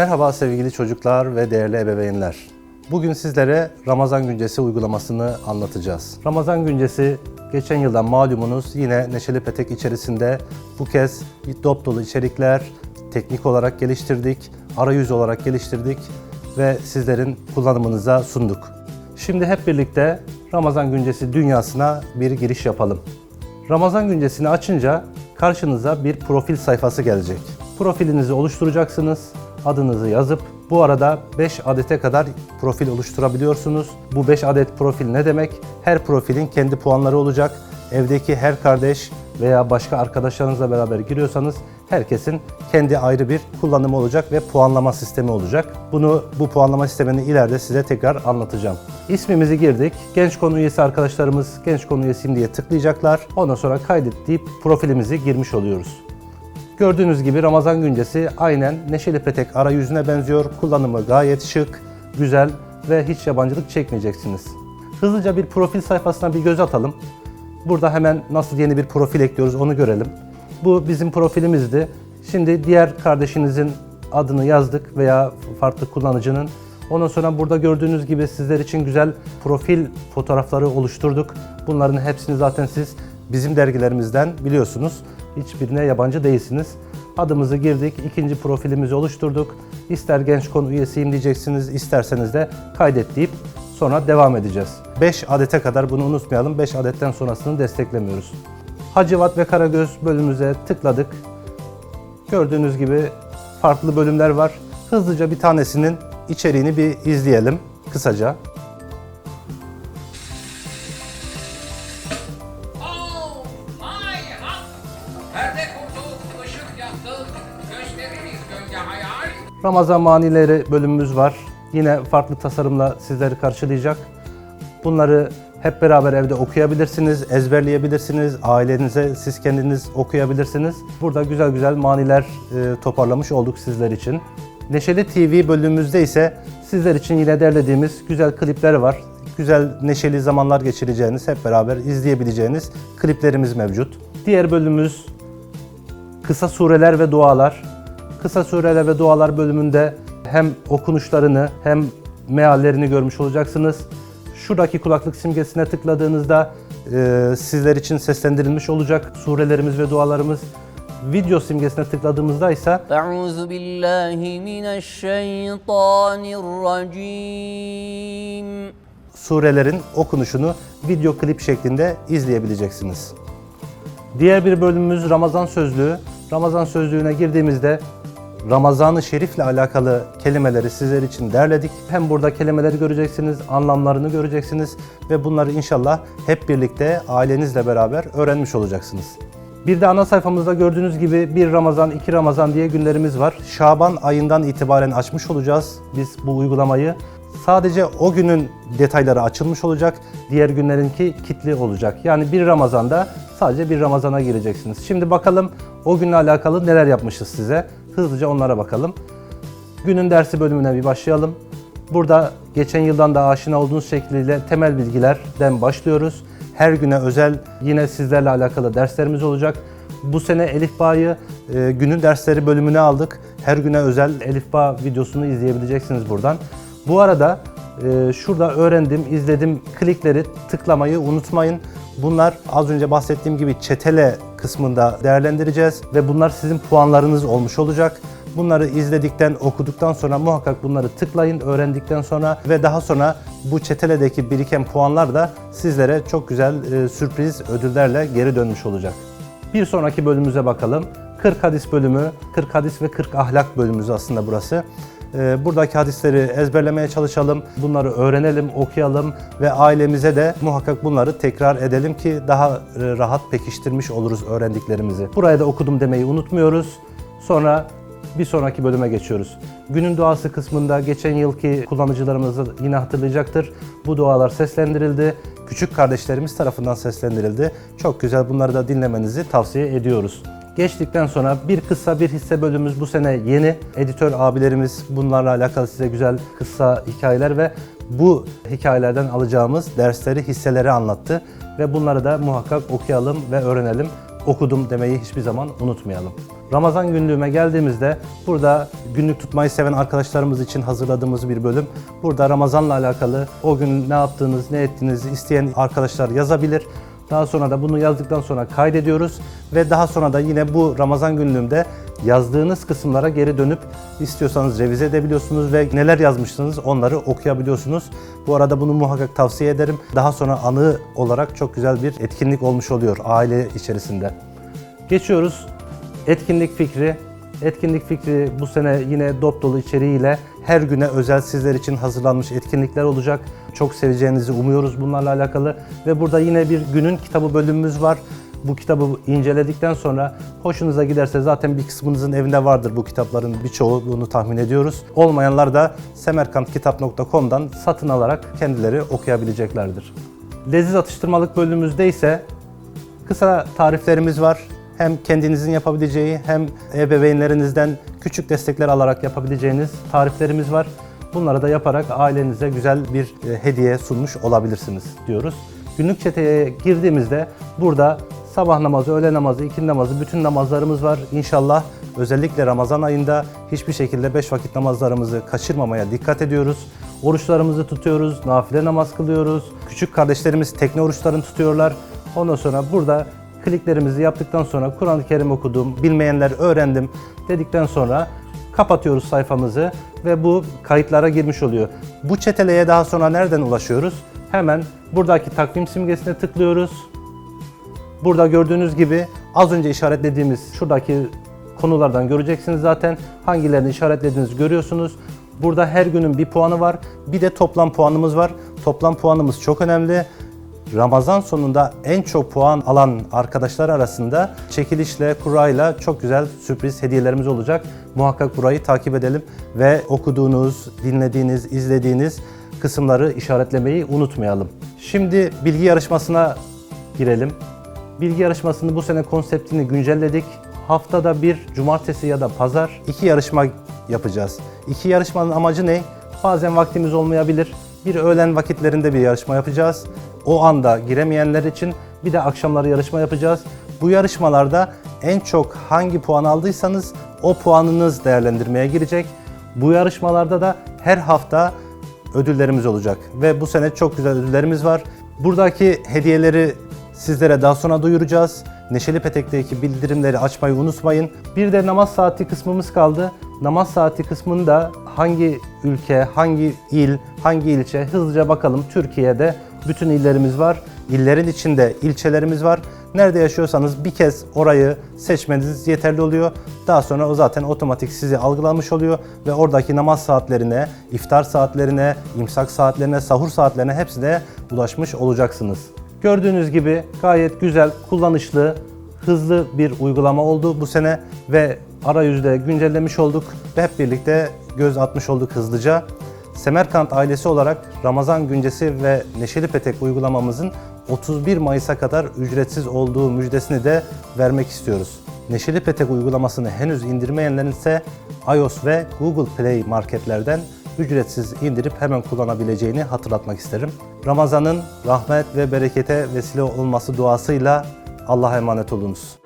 Merhaba sevgili çocuklar ve değerli ebeveynler. Bugün sizlere Ramazan Güncesi uygulamasını anlatacağız. Ramazan Güncesi geçen yıldan malumunuz yine Neşeli Petek içerisinde bu kez dop dolu içerikler teknik olarak geliştirdik, arayüz olarak geliştirdik ve sizlerin kullanımınıza sunduk. Şimdi hep birlikte Ramazan Güncesi dünyasına bir giriş yapalım. Ramazan güncesini açınca karşınıza bir profil sayfası gelecek. Profilinizi oluşturacaksınız, adınızı yazıp bu arada 5 adete kadar profil oluşturabiliyorsunuz. Bu 5 adet profil ne demek? Her profilin kendi puanları olacak. Evdeki her kardeş veya başka arkadaşlarınızla beraber giriyorsanız herkesin kendi ayrı bir kullanımı olacak ve puanlama sistemi olacak. Bunu bu puanlama sistemini ileride size tekrar anlatacağım. İsmimizi girdik. Genç konu üyesi arkadaşlarımız genç konu üyesiyim diye tıklayacaklar. Ondan sonra kaydet deyip profilimizi girmiş oluyoruz. Gördüğünüz gibi Ramazan güncesi aynen Neşeli Petek arayüzüne benziyor. Kullanımı gayet şık, güzel ve hiç yabancılık çekmeyeceksiniz. Hızlıca bir profil sayfasına bir göz atalım. Burada hemen nasıl yeni bir profil ekliyoruz onu görelim. Bu bizim profilimizdi. Şimdi diğer kardeşinizin adını yazdık veya farklı kullanıcının. Ondan sonra burada gördüğünüz gibi sizler için güzel profil fotoğrafları oluşturduk. Bunların hepsini zaten siz bizim dergilerimizden biliyorsunuz. Hiçbirine yabancı değilsiniz. Adımızı girdik, ikinci profilimizi oluşturduk. İster genç konu üyesiyim diyeceksiniz, isterseniz de kaydet deyip sonra devam edeceğiz. 5 adete kadar bunu unutmayalım. 5 adetten sonrasını desteklemiyoruz. Hacivat ve Karagöz bölümümüze tıkladık. Gördüğünüz gibi farklı bölümler var. Hızlıca bir tanesinin içeriğini bir izleyelim kısaca. Ramazan manileri bölümümüz var. Yine farklı tasarımla sizleri karşılayacak. Bunları hep beraber evde okuyabilirsiniz, ezberleyebilirsiniz, ailenize siz kendiniz okuyabilirsiniz. Burada güzel güzel maniler e, toparlamış olduk sizler için. Neşeli TV bölümümüzde ise sizler için yine derlediğimiz güzel klipler var. Güzel neşeli zamanlar geçireceğiniz, hep beraber izleyebileceğiniz kliplerimiz mevcut. Diğer bölümümüz Kısa sureler ve dualar. Kısa Sureler ve Dualar bölümünde hem okunuşlarını hem meallerini görmüş olacaksınız. Şuradaki kulaklık simgesine tıkladığınızda e, sizler için seslendirilmiş olacak surelerimiz ve dualarımız. Video simgesine tıkladığımızda ise Euzu billahi mineşşeytanirracim surelerin okunuşunu video klip şeklinde izleyebileceksiniz. Diğer bir bölümümüz Ramazan Sözlüğü. Ramazan Sözlüğü'ne girdiğimizde Ramazan-ı Şerif'le alakalı kelimeleri sizler için derledik. Hem burada kelimeleri göreceksiniz, anlamlarını göreceksiniz ve bunları inşallah hep birlikte ailenizle beraber öğrenmiş olacaksınız. Bir de ana sayfamızda gördüğünüz gibi bir Ramazan, iki Ramazan diye günlerimiz var. Şaban ayından itibaren açmış olacağız biz bu uygulamayı. Sadece o günün detayları açılmış olacak. Diğer günlerinki kitli olacak. Yani bir Ramazan'da sadece bir Ramazan'a gireceksiniz. Şimdi bakalım o günle alakalı neler yapmışız size. Hızlıca onlara bakalım. Günün dersi bölümüne bir başlayalım. Burada geçen yıldan da aşina olduğunuz şekliyle temel bilgilerden başlıyoruz. Her güne özel yine sizlerle alakalı derslerimiz olacak. Bu sene Elif Bağ'ı e, günün dersleri bölümüne aldık. Her güne özel Elif Bağ videosunu izleyebileceksiniz buradan. Bu arada e, şurada öğrendim, izledim klikleri tıklamayı unutmayın. Bunlar az önce bahsettiğim gibi çetele kısmında değerlendireceğiz ve bunlar sizin puanlarınız olmuş olacak. Bunları izledikten, okuduktan sonra muhakkak bunları tıklayın öğrendikten sonra ve daha sonra bu çeteledeki biriken puanlar da sizlere çok güzel e, sürpriz ödüllerle geri dönmüş olacak. Bir sonraki bölümümüze bakalım. 40 hadis bölümü, 40 hadis ve 40 ahlak bölümümüz aslında burası. Ee, Buradaki hadisleri ezberlemeye çalışalım, bunları öğrenelim, okuyalım ve ailemize de muhakkak bunları tekrar edelim ki daha e, rahat pekiştirmiş oluruz öğrendiklerimizi. Buraya da okudum demeyi unutmuyoruz. Sonra bir sonraki bölüme geçiyoruz. Günün duası kısmında geçen yılki kullanıcılarımız yine hatırlayacaktır. Bu dualar seslendirildi. Küçük kardeşlerimiz tarafından seslendirildi. Çok güzel bunları da dinlemenizi tavsiye ediyoruz. Geçtikten sonra bir kısa bir hisse bölümümüz bu sene yeni. Editör abilerimiz bunlarla alakalı size güzel kısa hikayeler ve bu hikayelerden alacağımız dersleri, hisseleri anlattı. Ve bunları da muhakkak okuyalım ve öğrenelim. okudum demeyi hiçbir zaman unutmayalım. Ramazan günlüğüme geldiğimizde burada günlük tutmayı seven arkadaşlarımız için hazırladığımız bir bölüm. Burada Ramazan'la alakalı o gün ne yaptığınız, ne ettiğinizi isteyen arkadaşlar yazabilir. Daha sonra da bunu yazdıktan sonra kaydediyoruz ve daha sonra da yine bu Ramazan günlüğümde yazdığınız kısımlara geri dönüp istiyorsanız revize edebiliyorsunuz ve neler yazmışsınız onları okuyabiliyorsunuz. Bu arada bunu muhakkak tavsiye ederim. Daha sonra anı olarak çok güzel bir etkinlik olmuş oluyor aile içerisinde. Geçiyoruz etkinlik fikri. Etkinlik fikri bu sene yine dop dolu içeriğiyle her güne özel sizler için hazırlanmış etkinlikler olacak. Çok seveceğinizi umuyoruz bunlarla alakalı. Ve burada yine bir günün kitabı bölümümüz var. Bu kitabı inceledikten sonra hoşunuza giderse zaten bir kısmınızın evinde vardır bu kitapların birçoğunu tahmin ediyoruz. Olmayanlar da semerkantkitap.com'dan satın alarak kendileri okuyabileceklerdir. Leziz atıştırmalık bölümümüzde ise Kısa tariflerimiz var. Hem kendinizin yapabileceği hem ebeveynlerinizden küçük destekler alarak yapabileceğiniz tariflerimiz var. Bunları da yaparak ailenize güzel bir e, hediye sunmuş olabilirsiniz diyoruz. Günlük çeteye girdiğimizde burada sabah namazı, öğle namazı, ikindi namazı bütün namazlarımız var. İnşallah özellikle Ramazan ayında hiçbir şekilde beş vakit namazlarımızı kaçırmamaya dikkat ediyoruz. Oruçlarımızı tutuyoruz, nafile namaz kılıyoruz. Küçük kardeşlerimiz tekne oruçlarını tutuyorlar. Ondan sonra burada kliklerimizi yaptıktan sonra Kur'an-ı Kerim okudum, bilmeyenler öğrendim dedikten sonra kapatıyoruz sayfamızı ve bu kayıtlara girmiş oluyor. Bu çeteleye daha sonra nereden ulaşıyoruz? Hemen buradaki takvim simgesine tıklıyoruz. Burada gördüğünüz gibi az önce işaretlediğimiz şuradaki konulardan göreceksiniz zaten. Hangilerini işaretlediğinizi görüyorsunuz. Burada her günün bir puanı var. Bir de toplam puanımız var. Toplam puanımız çok önemli. Ramazan sonunda en çok puan alan arkadaşlar arasında çekilişle, kurayla çok güzel sürpriz hediyelerimiz olacak. Muhakkak kurayı takip edelim ve okuduğunuz, dinlediğiniz, izlediğiniz kısımları işaretlemeyi unutmayalım. Şimdi bilgi yarışmasına girelim. Bilgi yarışmasını bu sene konseptini güncelledik. Haftada bir cumartesi ya da pazar iki yarışma yapacağız. İki yarışmanın amacı ne? Bazen vaktimiz olmayabilir. Bir öğlen vakitlerinde bir yarışma yapacağız. O anda giremeyenler için bir de akşamları yarışma yapacağız. Bu yarışmalarda en çok hangi puan aldıysanız o puanınız değerlendirmeye girecek. Bu yarışmalarda da her hafta ödüllerimiz olacak ve bu sene çok güzel ödüllerimiz var. Buradaki hediyeleri sizlere daha sonra duyuracağız. Neşeli Petek'teki bildirimleri açmayı unutmayın. Bir de namaz saati kısmımız kaldı. Namaz saati kısmını da hangi ülke, hangi il, hangi ilçe hızlıca bakalım. Türkiye'de bütün illerimiz var. İllerin içinde ilçelerimiz var. Nerede yaşıyorsanız bir kez orayı seçmeniz yeterli oluyor. Daha sonra o zaten otomatik sizi algılamış oluyor ve oradaki namaz saatlerine, iftar saatlerine, imsak saatlerine, sahur saatlerine hepsine ulaşmış olacaksınız. Gördüğünüz gibi gayet güzel, kullanışlı, hızlı bir uygulama oldu bu sene ve arayüzde güncellemiş olduk ve hep birlikte göz atmış olduk hızlıca. Semerkant ailesi olarak Ramazan güncesi ve Neşeli Petek uygulamamızın 31 Mayıs'a kadar ücretsiz olduğu müjdesini de vermek istiyoruz. Neşeli Petek uygulamasını henüz indirmeyenlerin ise iOS ve Google Play marketlerden ücretsiz indirip hemen kullanabileceğini hatırlatmak isterim. Ramazan'ın rahmet ve berekete vesile olması duasıyla Allah'a emanet olunuz.